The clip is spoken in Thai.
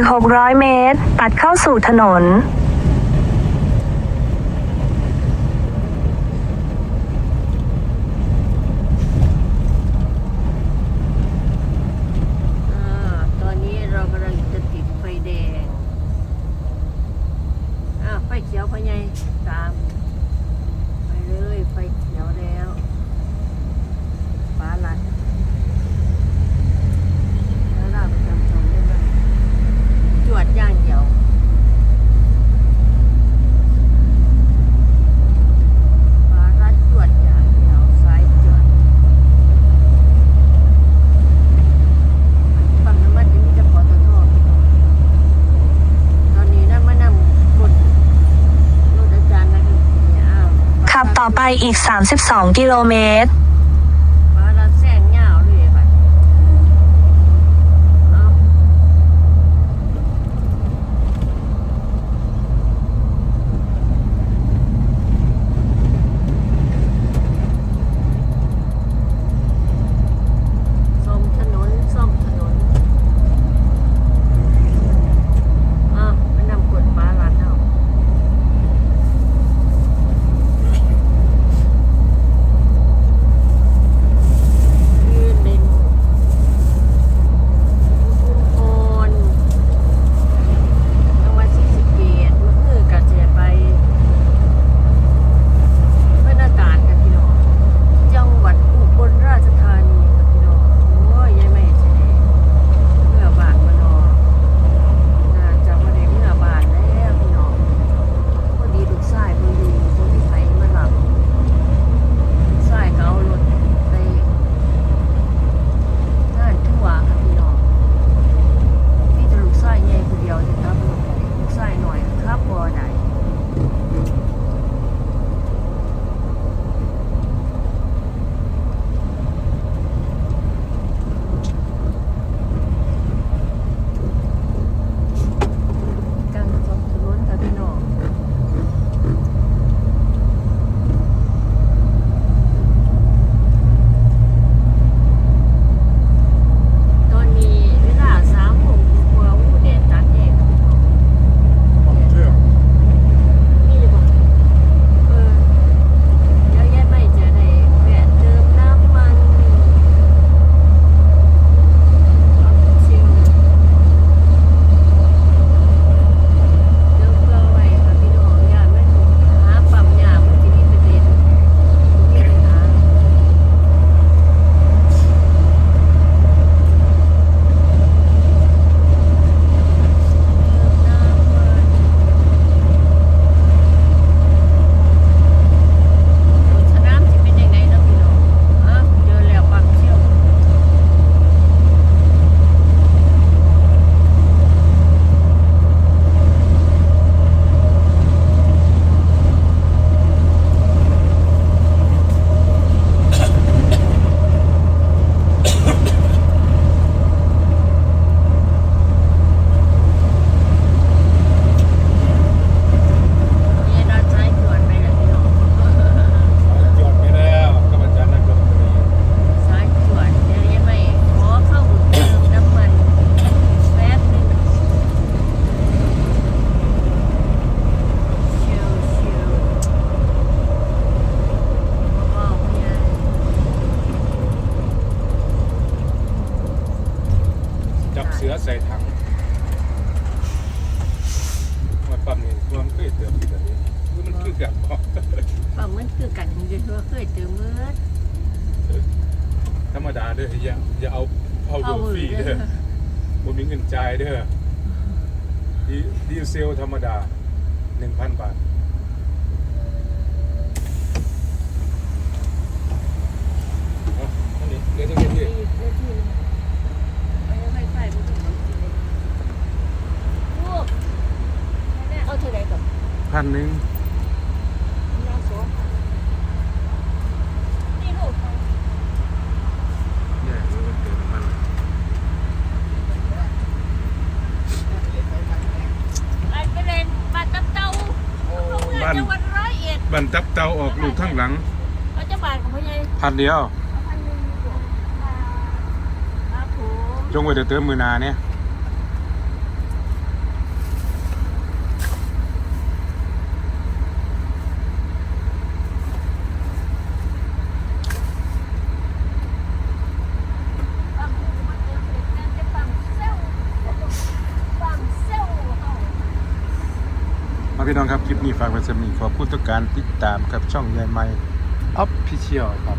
ก 600 เมตร ตัดเข้าสู่ถนนตอนนี้เรากำลังจะติดไฟแดงไฟเขียวพะไงตาม ไปเลย ไฟเขียวแล้วฟ้าลัด ต่อไปอีก 32 กิโลเมตร เสือใส่ถังมาปั๊มนี่ความเคยเติมที่ไหนคือมันคือกันบ่ปั๊มมันคือกันยืนว่าเคยเติมเมื่อธรรมดาเด้ออย่าอย่าเอาเอาเบอฟรีเด้อบ่มีเงินจ่ายเด้อดีเซลธรรมดาหนึ่งพันบาทเดี๋ยวจะเก็บที่ khăn đấy bàn bàn ตับเตาออกลูกข้างหลังพันเดียวจงไว้เดี๋ยวเติมมือนาเนี่ย มาพี่น้องครับ คลิปนี้ฝากไว้สำหรับนีขอบคุณทุกการติดตามครับช่องใหญ่ใหม่ออฟฟิเชียลครับ